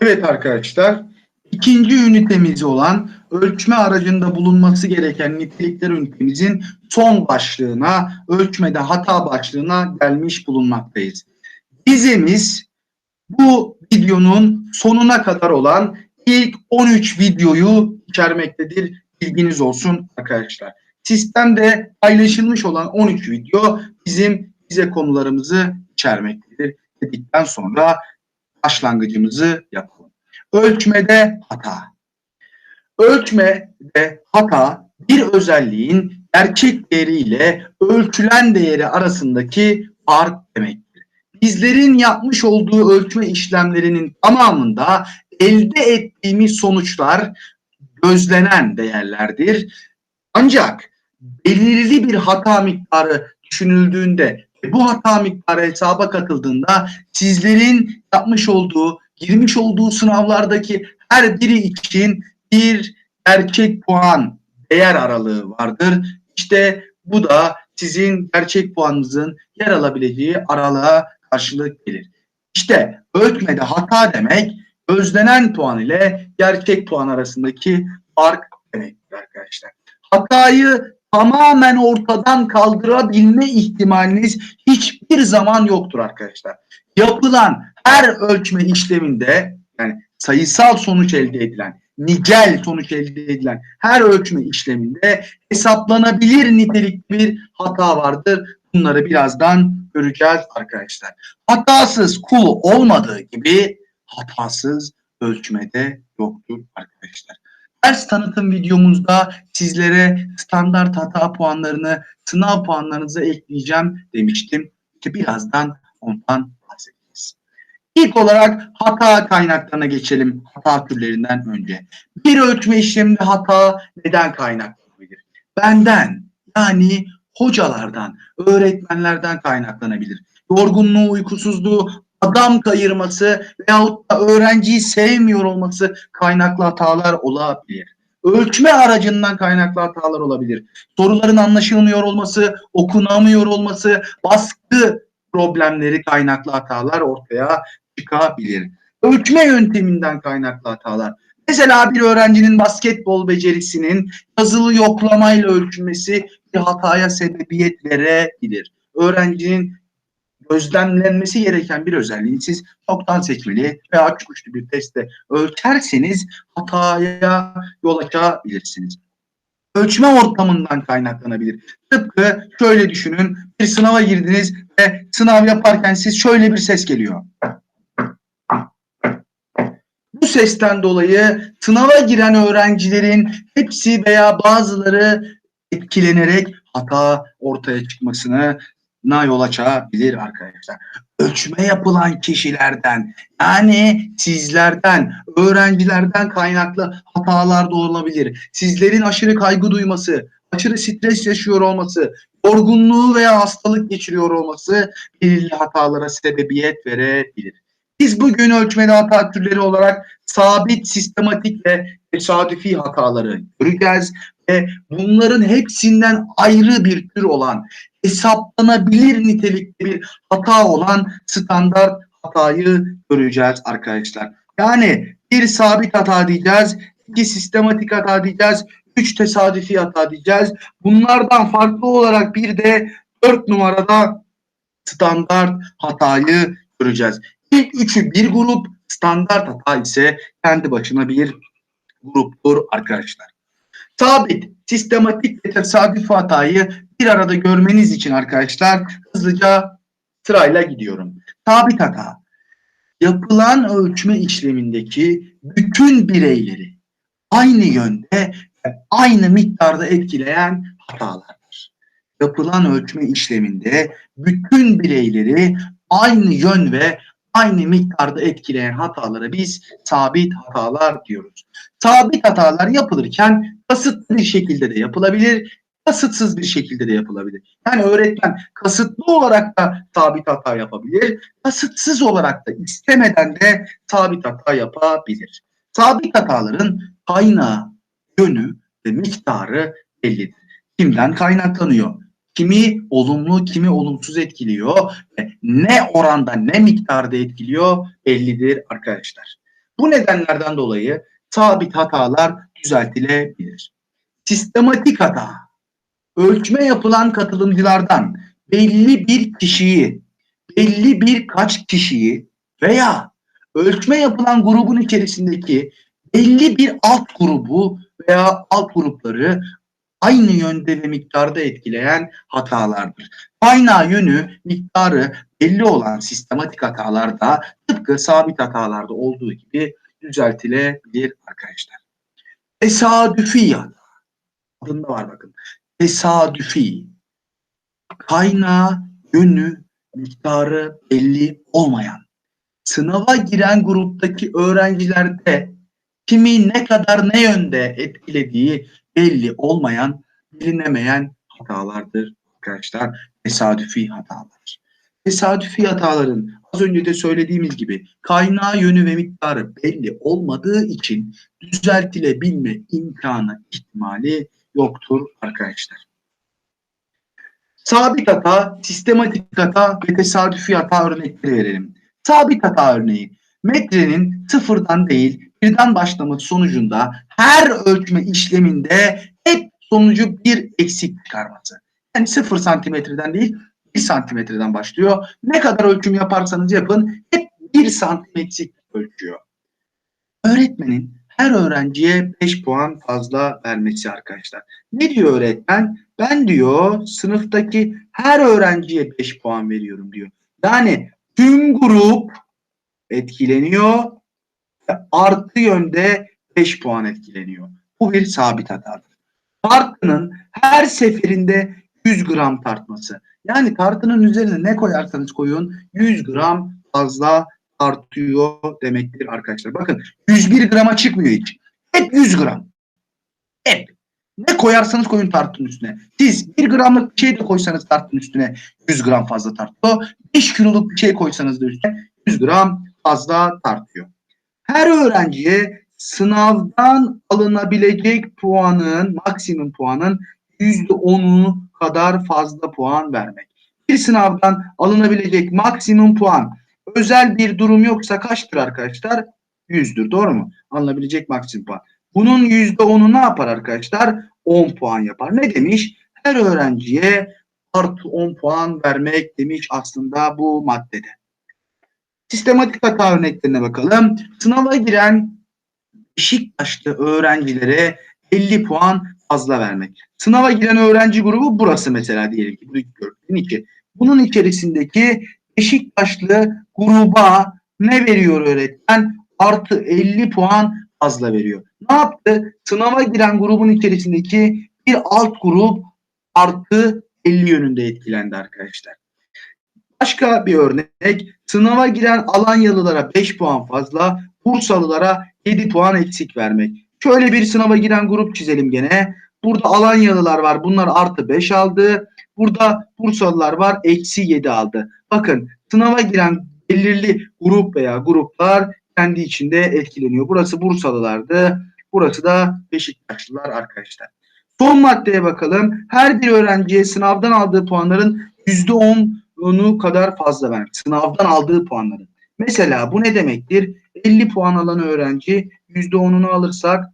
Evet arkadaşlar, ikinci ünitemiz olan ölçme aracında bulunması gereken nitelikler ünitemizin son başlığına, ölçmede hata başlığına gelmiş bulunmaktayız. Dizemiz bu videonun sonuna kadar olan ilk 13 videoyu içermektedir. Bilginiz olsun arkadaşlar. Sistemde paylaşılmış olan 13 video bizim bize konularımızı içermektedir. Dedikten sonra başlangıcımızı yapalım. Ölçmede hata. Ölçmede hata bir özelliğin gerçek değeri ile ölçülen değeri arasındaki fark demektir. Bizlerin yapmış olduğu ölçme işlemlerinin tamamında elde ettiğimiz sonuçlar gözlenen değerlerdir. Ancak belirli bir hata miktarı düşünüldüğünde bu hata miktarı hesaba katıldığında sizlerin yapmış olduğu, girmiş olduğu sınavlardaki her biri için bir gerçek puan değer aralığı vardır. İşte bu da sizin gerçek puanınızın yer alabileceği aralığa karşılık gelir. İşte ölçmede hata demek gözlenen puan ile gerçek puan arasındaki fark demektir arkadaşlar. Hatayı tamamen ortadan kaldırabilme ihtimaliniz hiçbir zaman yoktur arkadaşlar. Yapılan her ölçme işleminde yani sayısal sonuç elde edilen, nicel sonuç elde edilen her ölçme işleminde hesaplanabilir nitelikli bir hata vardır. Bunları birazdan göreceğiz arkadaşlar. Hatasız kul olmadığı gibi hatasız ölçmede yoktur arkadaşlar. Ders tanıtım videomuzda sizlere standart hata puanlarını sınav puanlarınıza ekleyeceğim demiştim. İşte birazdan ondan bahsedeceğiz. İlk olarak hata kaynaklarına geçelim hata türlerinden önce. Bir ölçme işleminde hata neden kaynaklanabilir? Benden yani hocalardan, öğretmenlerden kaynaklanabilir. Yorgunluğu, uykusuzluğu, adam kayırması veyahut da öğrenciyi sevmiyor olması kaynaklı hatalar olabilir. Ölçme aracından kaynaklı hatalar olabilir. Soruların anlaşılmıyor olması, okunamıyor olması, baskı problemleri kaynaklı hatalar ortaya çıkabilir. Ölçme yönteminden kaynaklı hatalar. Mesela bir öğrencinin basketbol becerisinin yazılı yoklamayla ölçülmesi bir hataya sebebiyet verebilir. Öğrencinin gözlemlenmesi gereken bir özelliği siz çoktan seçmeli veya açık uçlu bir testte ölçerseniz hataya yol açabilirsiniz. Ölçme ortamından kaynaklanabilir. Tıpkı şöyle düşünün bir sınava girdiniz ve sınav yaparken siz şöyle bir ses geliyor. Bu sesten dolayı sınava giren öğrencilerin hepsi veya bazıları etkilenerek hata ortaya çıkmasını na yol açabilir arkadaşlar. Ölçme yapılan kişilerden yani sizlerden, öğrencilerden kaynaklı hatalar da olabilir. Sizlerin aşırı kaygı duyması, aşırı stres yaşıyor olması, yorgunluğu veya hastalık geçiriyor olması belirli hatalara sebebiyet verebilir. Biz bugün ölçmeli hata türleri olarak sabit, sistematik ve tesadüfi hataları göreceğiz ve bunların hepsinden ayrı bir tür olan hesaplanabilir nitelikli bir hata olan standart hatayı göreceğiz arkadaşlar. Yani bir sabit hata diyeceğiz, iki sistematik hata diyeceğiz, üç tesadüfi hata diyeceğiz. Bunlardan farklı olarak bir de dört numarada standart hatayı göreceğiz. İlk üçü bir grup, standart hata ise kendi başına bir gruptur arkadaşlar. Sabit, sistematik ve tesadüf hatayı bir arada görmeniz için arkadaşlar hızlıca sırayla gidiyorum. Sabit hata. Yapılan ölçme işlemindeki bütün bireyleri aynı yönde aynı miktarda etkileyen hatalardır. Yapılan ölçme işleminde bütün bireyleri aynı yön ve aynı miktarda etkileyen hatalara biz sabit hatalar diyoruz. Sabit hatalar yapılırken kasıtlı bir şekilde de yapılabilir, kasıtsız bir şekilde de yapılabilir. Yani öğretmen kasıtlı olarak da sabit hata yapabilir, kasıtsız olarak da istemeden de sabit hata yapabilir. Sabit hataların kaynağı, yönü ve miktarı bellidir. Kimden kaynaklanıyor? Kimi olumlu, kimi olumsuz etkiliyor ve ne oranda, ne miktarda etkiliyor bellidir arkadaşlar. Bu nedenlerden dolayı sabit hatalar düzeltilebilir. Sistematik hata. Ölçme yapılan katılımcılardan belli bir kişiyi, belli birkaç kişiyi veya ölçme yapılan grubun içerisindeki belli bir alt grubu veya alt grupları aynı yönde ve miktarda etkileyen hatalardır. Kaynağı yönü, miktarı belli olan sistematik hatalarda tıpkı sabit hatalarda olduğu gibi düzeltilebilir arkadaşlar. Tesadüfi hata. Adında var bakın. Tesadüfi. Kaynağı, yönü, miktarı belli olmayan. Sınava giren gruptaki öğrencilerde kimi ne kadar ne yönde etkilediği belli olmayan, bilinemeyen hatalardır arkadaşlar. Tesadüfi hatalar. Tesadüfi hataların az önce de söylediğimiz gibi kaynağı yönü ve miktarı belli olmadığı için düzeltilebilme imkanı ihtimali yoktur arkadaşlar. Sabit hata, sistematik hata ve tesadüfi hata örnekleri verelim. Sabit hata örneği metrenin sıfırdan değil birden başlaması sonucunda her ölçme işleminde hep sonucu bir eksik çıkarması. Yani sıfır santimetreden değil bir santimetreden başlıyor. Ne kadar ölçüm yaparsanız yapın hep bir santim eksik ölçüyor. Öğretmenin her öğrenciye 5 puan fazla vermesi arkadaşlar. Ne diyor öğretmen? Ben diyor sınıftaki her öğrenciye 5 puan veriyorum diyor. Yani tüm grup etkileniyor ve artı yönde 5 puan etkileniyor. Bu bir sabit hatadır. Tartının her seferinde 100 gram tartması. Yani tartının üzerine ne koyarsanız koyun 100 gram fazla artıyor demektir arkadaşlar. Bakın 101 grama çıkmıyor hiç. Hep 100 gram. Hep. Ne koyarsanız koyun tartının üstüne. Siz 1 gramlık bir şey de koysanız tartının üstüne 100 gram fazla tartıyor. 5 kiloluk bir şey koysanız da üstüne 100 gram fazla tartıyor. Her öğrenciye sınavdan alınabilecek puanın, maksimum puanın %10'u kadar fazla puan vermek. Bir sınavdan alınabilecek maksimum puan özel bir durum yoksa kaçtır arkadaşlar? 100'dür. Doğru mu? Alınabilecek maksimum puan. Bunun %10'u ne yapar arkadaşlar? 10 puan yapar. Ne demiş? Her öğrenciye artı 10 puan vermek demiş aslında bu maddede. Sistematik hata örneklerine bakalım. Sınava giren Beşiktaşlı öğrencilere 50 puan fazla vermek. Sınava giren öğrenci grubu burası mesela diyelim ki. Bu gördüğün iki. Bunun içerisindeki Beşiktaşlı gruba ne veriyor öğretmen? Artı 50 puan fazla veriyor. Ne yaptı? Sınava giren grubun içerisindeki bir alt grup artı 50 yönünde etkilendi arkadaşlar. Başka bir örnek. Sınava giren Alanyalılara 5 puan fazla, Bursalılara 7 puan eksik vermek. Şöyle bir sınava giren grup çizelim gene. Burada Alanyalılar var. Bunlar artı 5 aldı. Burada Bursalılar var. Eksi 7 aldı. Bakın sınava giren belirli grup veya gruplar kendi içinde etkileniyor. Burası Bursalılardı. Burası da Beşiktaşlılar arkadaşlar. Son maddeye bakalım. Her bir öğrenciye sınavdan aldığı puanların %10'unu kadar fazla vermek. Sınavdan aldığı puanların. Mesela bu ne demektir? 50 puan alan öğrenci %10'unu alırsak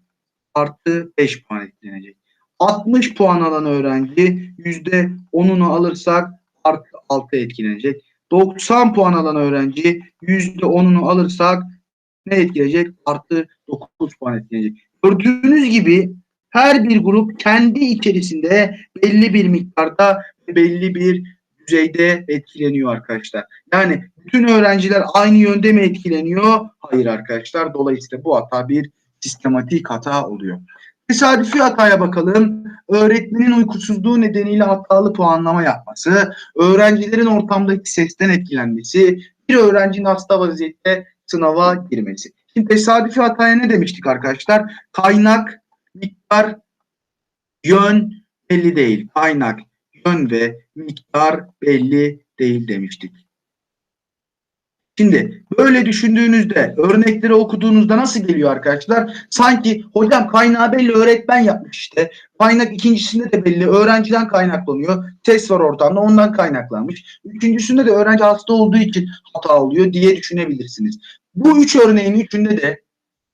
artı 5 puan eklenecek. 60 puan alan öğrenci %10'unu alırsak artı 6 etkilenecek. 90 puan alan öğrenci %10'unu alırsak ne etkileyecek? Artı 9 puan etkileyecek. Gördüğünüz gibi her bir grup kendi içerisinde belli bir miktarda belli bir düzeyde etkileniyor arkadaşlar. Yani bütün öğrenciler aynı yönde mi etkileniyor? Hayır arkadaşlar. Dolayısıyla bu hata bir sistematik hata oluyor. Tesadüfi hataya bakalım. Öğretmenin uykusuzluğu nedeniyle hatalı puanlama yapması, öğrencilerin ortamdaki sesten etkilenmesi, bir öğrencinin hasta vaziyette sınava girmesi. Şimdi tesadüfi hataya ne demiştik arkadaşlar? Kaynak, miktar, yön belli değil. Kaynak, yön ve miktar belli değil demiştik. Şimdi böyle düşündüğünüzde örnekleri okuduğunuzda nasıl geliyor arkadaşlar? Sanki hocam kaynağı belli öğretmen yapmış işte. Kaynak ikincisinde de belli öğrenciden kaynaklanıyor. Ses var ortamda ondan kaynaklanmış. Üçüncüsünde de öğrenci hasta olduğu için hata oluyor diye düşünebilirsiniz. Bu üç örneğin üçünde de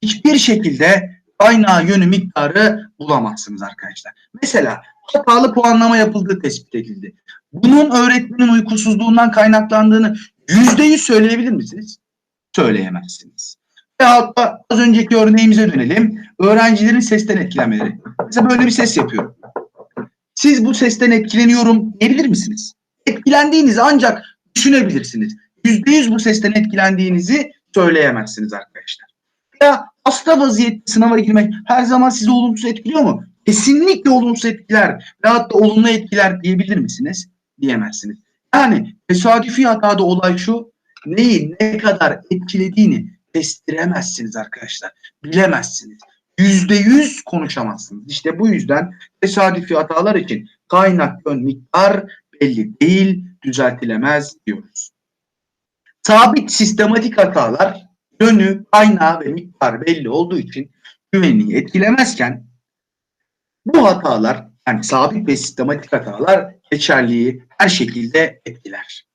hiçbir şekilde kaynağı yönü miktarı bulamazsınız arkadaşlar. Mesela hatalı puanlama yapıldığı tespit edildi. Bunun öğretmenin uykusuzluğundan kaynaklandığını yüzde yüz söyleyebilir misiniz? Söyleyemezsiniz. Veyahut da az önceki örneğimize dönelim. Öğrencilerin sesten etkilenmeleri. Mesela böyle bir ses yapıyorum. Siz bu sesten etkileniyorum diyebilir misiniz? Etkilendiğinizi ancak düşünebilirsiniz. Yüzde yüz bu sesten etkilendiğinizi söyleyemezsiniz arkadaşlar. Ya hasta vaziyette sınava girmek her zaman sizi olumsuz etkiliyor mu? Kesinlikle olumsuz etkiler. Veyahut da olumlu etkiler diyebilir misiniz? Diyemezsiniz. Yani tesadüfi hatada olay şu. Neyi ne kadar etkilediğini kestiremezsiniz arkadaşlar. Bilemezsiniz. Yüzde yüz konuşamazsınız. İşte bu yüzden tesadüfi hatalar için kaynak yön miktar belli değil, düzeltilemez diyoruz. Sabit sistematik hatalar yönü, kaynağı ve miktar belli olduğu için güvenliği etkilemezken bu hatalar yani sabit ve sistematik hatalar geçerliği her şekilde etkiler.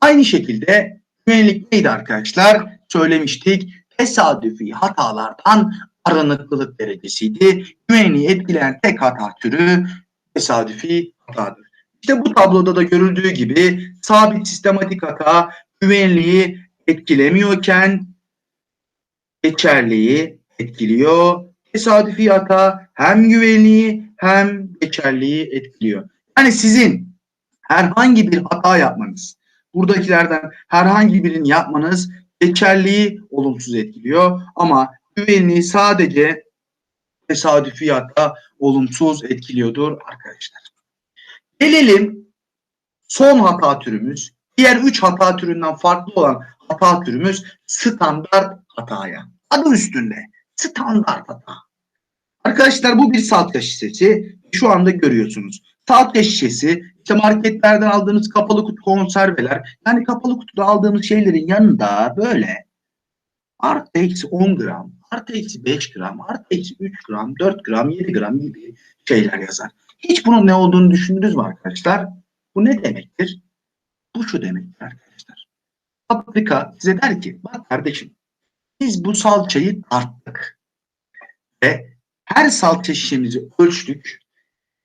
Aynı şekilde güvenlik neydi arkadaşlar? Söylemiştik. Tesadüfi hatalardan aranıklılık derecesiydi. Güvenliği etkileyen tek hata türü tesadüfi hatadır. İşte bu tabloda da görüldüğü gibi sabit sistematik hata güvenliği etkilemiyorken geçerliği etkiliyor. Tesadüfi hata hem güvenliği hem geçerliği etkiliyor. Yani sizin herhangi bir hata yapmanız, buradakilerden herhangi birini yapmanız geçerliği olumsuz etkiliyor ama güvenliği sadece tesadüfi hata olumsuz etkiliyordur arkadaşlar. Gelelim son hata türümüz, diğer üç hata türünden farklı olan hata türümüz standart hataya. Adı üstünde standart hata. Arkadaşlar bu bir salça şişesi. Şu anda görüyorsunuz. Salça şişesi işte marketlerden aldığınız kapalı kutu konserveler yani kapalı kutuda aldığımız şeylerin yanında böyle artı eksi 10 gram, artı eksi 5 gram, artı eksi 3 gram, 4 gram, 7 gram gibi şeyler yazar. Hiç bunun ne olduğunu düşündünüz mü arkadaşlar? Bu ne demektir? Bu şu demektir arkadaşlar. Fabrika size der ki bak kardeşim biz bu salçayı tarttık ve her salça şişemizi ölçtük.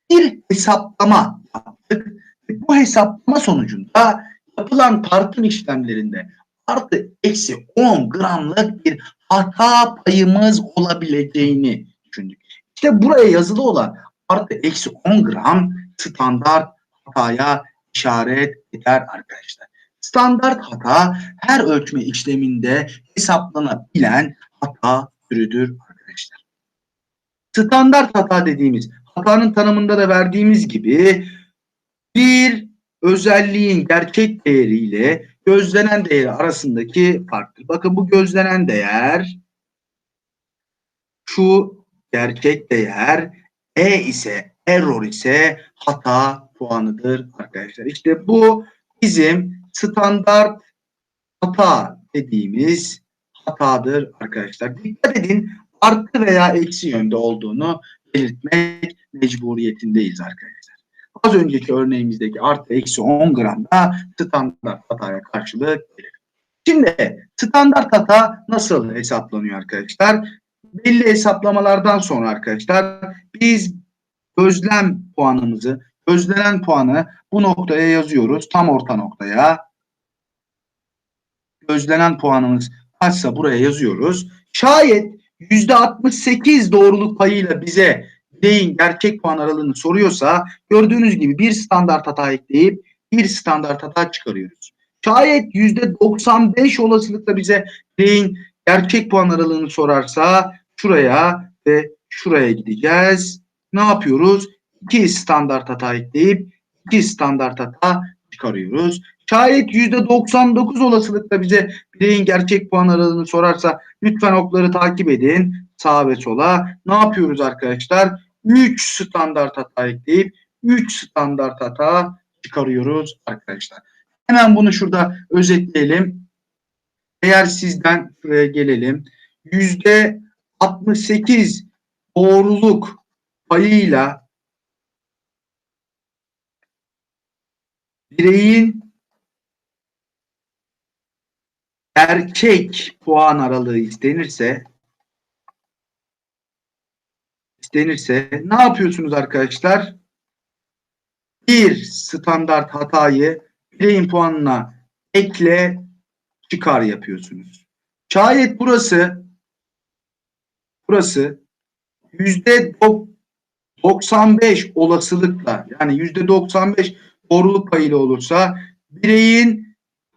Bir hesaplama yaptık. Bu hesaplama sonucunda yapılan tartım işlemlerinde artı eksi 10 gramlık bir hata payımız olabileceğini düşündük. İşte buraya yazılı olan artı eksi 10 gram standart hataya işaret eder arkadaşlar. Standart hata her ölçme işleminde hesaplanabilen hata türüdür arkadaşlar. Standart hata dediğimiz hatanın tanımında da verdiğimiz gibi bir özelliğin gerçek değeriyle gözlenen değeri arasındaki farktır. Bakın bu gözlenen değer şu gerçek değer E ise error ise hata puanıdır arkadaşlar. İşte bu bizim standart hata dediğimiz hatadır arkadaşlar. Dikkat edin artı veya eksi yönde olduğunu belirtmek mecburiyetindeyiz arkadaşlar. Az önceki örneğimizdeki artı eksi 10 gramda standart hataya karşılık gelir. Şimdi standart hata nasıl hesaplanıyor arkadaşlar? Belli hesaplamalardan sonra arkadaşlar biz gözlem puanımızı, gözlenen puanı bu noktaya yazıyoruz. Tam orta noktaya. Gözlenen puanımız kaçsa buraya yazıyoruz. Şayet %68 doğruluk payıyla bize bireyin gerçek puan aralığını soruyorsa gördüğünüz gibi bir standart hata ekleyip bir standart hata çıkarıyoruz. Şayet %95 olasılıkla bize bireyin gerçek puan aralığını sorarsa şuraya ve şuraya gideceğiz. Ne yapıyoruz? İki standart hata ekleyip iki standart hata çıkarıyoruz. Şayet %99 olasılıkla bize bireyin gerçek puan aralığını sorarsa lütfen okları takip edin. Sağa ve sola. Ne yapıyoruz arkadaşlar? 3 standart hata ekleyip 3 standart hata çıkarıyoruz arkadaşlar. Hemen bunu şurada özetleyelim. Eğer sizden şuraya gelelim. Yüzde 68 doğruluk payıyla bireyin gerçek puan aralığı istenirse istenirse ne yapıyorsunuz arkadaşlar? Bir standart hatayı bireyin puanına ekle çıkar yapıyorsunuz. Şayet burası burası yüzde 95 olasılıkla yani yüzde 95 doğruluk payıyla olursa bireyin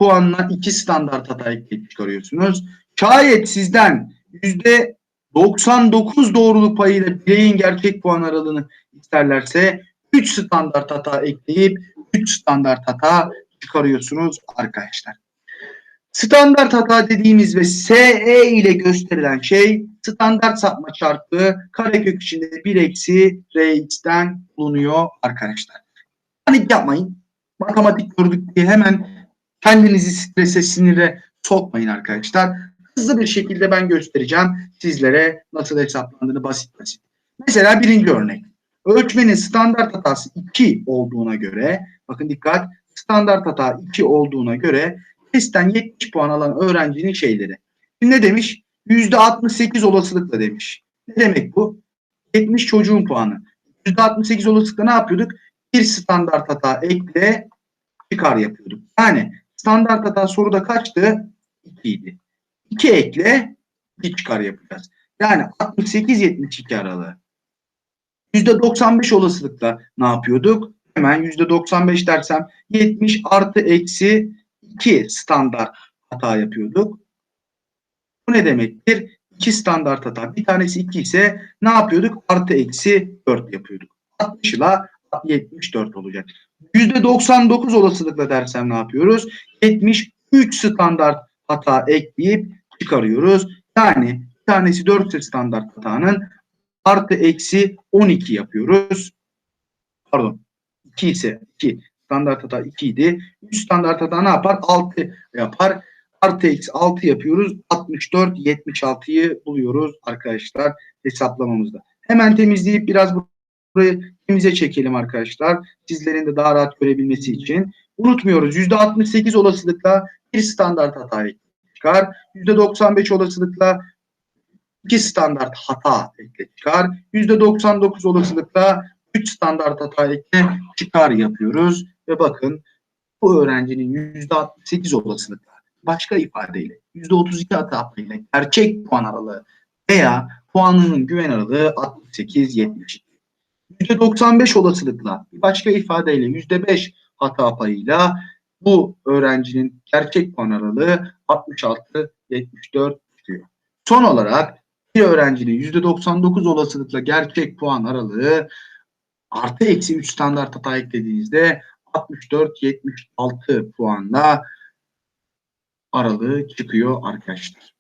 puanına iki standart hata ekleyip çıkarıyorsunuz. Şayet sizden yüzde 99 doğruluk payıyla bireyin gerçek puan aralığını isterlerse 3 standart hata ekleyip 3 standart hata çıkarıyorsunuz arkadaşlar. Standart hata dediğimiz ve SE ile gösterilen şey standart sapma çarpı karekök içinde 1 eksi Rx'ten bulunuyor arkadaşlar. Panik yapmayın. Matematik gördük diye hemen kendinizi strese, sinire sokmayın arkadaşlar. Hızlı bir şekilde ben göstereceğim sizlere nasıl hesaplandığını basit basit. Mesela birinci örnek. Ölçmenin standart hatası 2 olduğuna göre, bakın dikkat, standart hata 2 olduğuna göre testten 70 puan alan öğrencinin şeyleri. Ne demiş? %68 olasılıkla demiş. Ne demek bu? 70 çocuğun puanı. %68 olasılıkla ne yapıyorduk? Bir standart hata ekle çıkar yapıyorduk. Yani standart hata soruda kaçtı? 2 idi. 2 ekle bir çıkar yapacağız. Yani 68-72 aralığı. %95 olasılıkla ne yapıyorduk? Hemen %95 dersem 70 artı eksi 2 standart hata yapıyorduk. Bu ne demektir? 2 standart hata. Bir tanesi 2 ise ne yapıyorduk? Artı eksi 4 yapıyorduk. 60 ile 74 olacak. %99 olasılıkla dersem ne yapıyoruz? 73 standart hata ekleyip çıkarıyoruz. Yani bir tanesi 4 standart hatanın artı eksi 12 yapıyoruz. Pardon. 2 ise 2. Standart hata 2 idi. 3 standart hata ne yapar? 6 yapar. Artı eksi 6 yapıyoruz. 64, 76'yı buluyoruz arkadaşlar hesaplamamızda. Hemen temizleyip biraz burayı temize çekelim arkadaşlar. Sizlerin de daha rahat görebilmesi için. Unutmuyoruz. %68 olasılıkla bir standart hata çıkar. %95 olasılıkla iki standart hata ekle çıkar. %99 olasılıkla 3 standart hata ekle çıkar yapıyoruz. Ve bakın bu öğrencinin %68 olasılıkla başka ifadeyle %32 hata ile gerçek puan aralığı veya puanının güven aralığı 68-72. %95 olasılıkla başka ifadeyle %5 hata payıyla bu öğrencinin gerçek puan aralığı 66-74 çıkıyor. Son olarak bir öğrencinin %99 olasılıkla gerçek puan aralığı artı eksi 3 standart hata eklediğinizde 64-76 puanla aralığı çıkıyor arkadaşlar.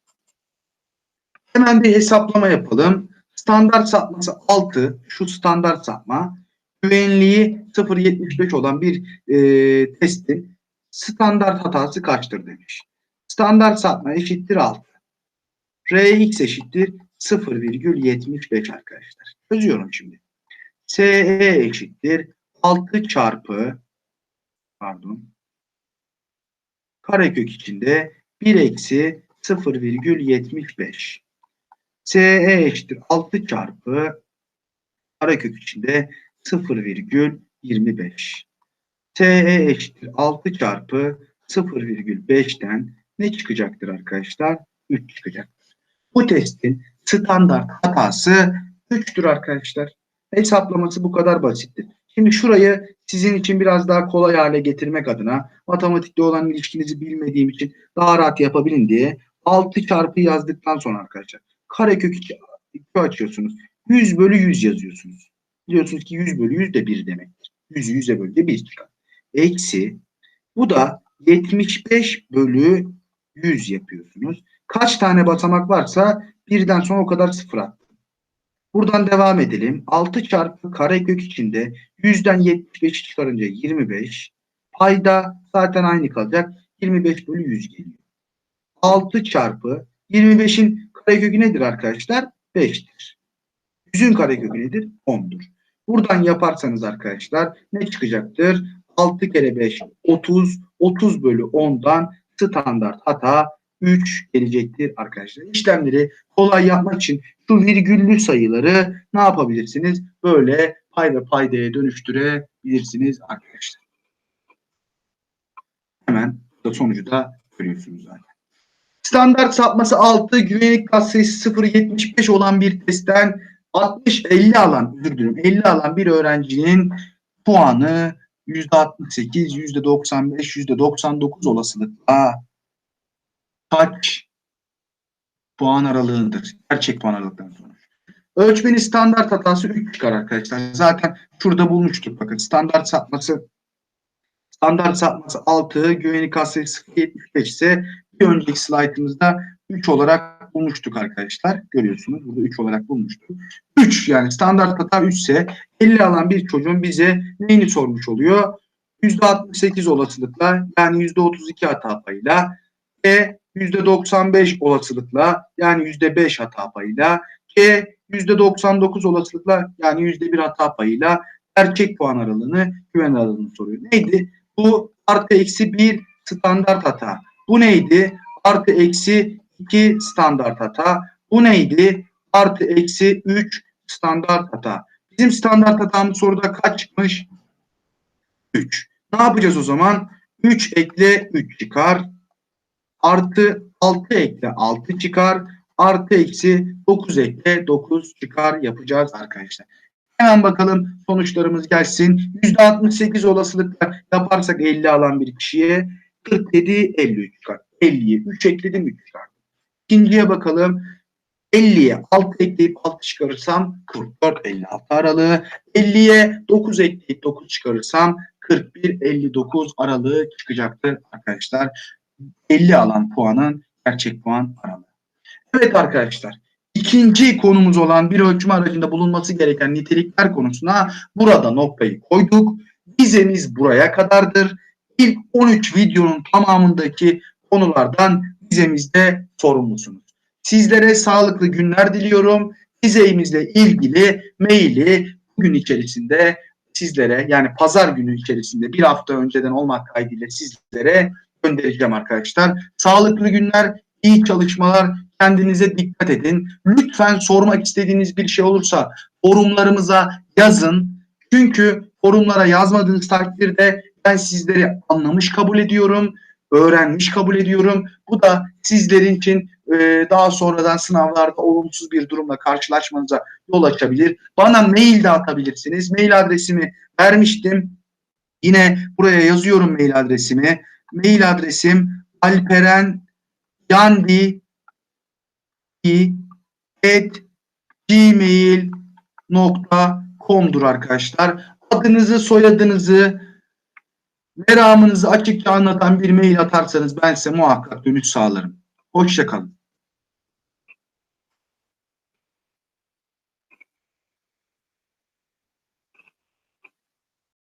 Hemen bir hesaplama yapalım. Standart sapması 6. Şu standart sapma. Güvenliği 0.75 olan bir e, testin standart hatası kaçtır demiş. Standart sapma eşittir 6. Rx eşittir 0,75 arkadaşlar. Çözüyorum şimdi. SE eşittir 6 çarpı pardon karekök içinde 1 eksi 0,75 SE eşittir 6 çarpı karekök içinde 0,25 TE eşittir 6 çarpı 0,5'ten ne çıkacaktır arkadaşlar? 3 çıkacaktır. Bu testin standart hatası 3'tür arkadaşlar. Hesaplaması bu kadar basittir. Şimdi şurayı sizin için biraz daha kolay hale getirmek adına matematikte olan ilişkinizi bilmediğim için daha rahat yapabilin diye 6 çarpı yazdıktan sonra arkadaşlar karekök 2 açıyorsunuz. 100 bölü 100 yazıyorsunuz. Biliyorsunuz ki 100 bölü 100 de 1 demektir. 100'ü 100'e bölü de 1 çıkar. Eksi bu da 75 bölü 100 yapıyorsunuz. Kaç tane basamak varsa birden sonra o kadar sıfır attım. Buradan devam edelim. 6 çarpı karekök içinde 100'den 75'i çıkarınca 25. Payda zaten aynı kalacak. 25 bölü 100 geliyor. 6 çarpı 25'in karekökü nedir arkadaşlar? 5'tir. 100'ün karekökü nedir? 10'dur. Buradan yaparsanız arkadaşlar ne çıkacaktır? 6 kere 5 30. 30 bölü 10'dan standart hata 3 gelecektir arkadaşlar. İşlemleri kolay yapmak için şu virgüllü sayıları ne yapabilirsiniz? Böyle pay ve paydaya dönüştürebilirsiniz arkadaşlar. Hemen sonucu da görüyorsunuz zaten. Standart sapması 6, güvenlik katsayısı 0.75 olan bir testten 60-50 alan, özür dilerim, 50 alan bir öğrencinin puanı %68, %95, %99 olasılıkla kaç puan aralığındır? Gerçek puan aralığından sonuç. Ölçmenin standart hatası 3 çıkar arkadaşlar. Zaten şurada bulmuştuk bakın. Standart sapması standart sapması 6, güvenlik katsayısı 0.75 ise bir önceki slaytımızda 3 olarak bulmuştuk arkadaşlar. Görüyorsunuz burada 3 olarak bulmuştuk. 3 yani standart hata 3 ise 50 alan bir çocuğun bize neyini sormuş oluyor? %68 olasılıkla yani %32 hata payıyla ve %95 olasılıkla yani %5 hata payıyla K %99 olasılıkla yani %1 hata payıyla gerçek puan aralığını güven aralığını soruyor. Neydi? Bu artı eksi 1 standart hata. Bu neydi? Artı eksi 2 standart hata. Bu neydi? Artı eksi 3 standart hata. Bizim standart hatamız soruda kaç çıkmış? 3. Ne yapacağız o zaman? 3 ekle 3 çıkar. Artı 6 ekle 6 çıkar. Artı eksi 9 ekle 9 çıkar yapacağız arkadaşlar. Hemen bakalım sonuçlarımız gelsin. %68 olasılıkla yaparsak 50 alan bir kişiye 47 53 çıkar. 50'ye 3 ekledim 3 çıkar. İkinciye bakalım. 50'ye 6 ekleyip 6 çıkarırsam 44 56 aralığı. 50'ye 9 ekleyip 9 çıkarırsam 41 59 aralığı çıkacaktır arkadaşlar. 50 alan puanın gerçek puan aralığı. Evet arkadaşlar. İkinci konumuz olan bir ölçme aracında bulunması gereken nitelikler konusuna burada noktayı koyduk. Vizemiz buraya kadardır. İlk 13 videonun tamamındaki konulardan vizemizde sorumlusunuz. Sizlere sağlıklı günler diliyorum. Vizemizle ilgili maili bugün içerisinde sizlere yani pazar günü içerisinde bir hafta önceden olmak kaydıyla sizlere göndereceğim arkadaşlar. Sağlıklı günler, iyi çalışmalar, kendinize dikkat edin. Lütfen sormak istediğiniz bir şey olursa forumlarımıza yazın. Çünkü forumlara yazmadığınız takdirde ben sizleri anlamış kabul ediyorum, öğrenmiş kabul ediyorum. Bu da sizlerin için e, daha sonradan sınavlarda olumsuz bir durumla karşılaşmanıza yol açabilir. Bana mail de atabilirsiniz. Mail adresimi vermiştim. Yine buraya yazıyorum mail adresimi. Mail adresim alperen arkadaşlar. Adınızı, soyadınızı, meramınızı açıkça anlatan bir mail atarsanız ben size muhakkak dönüş sağlarım. Hoşçakalın.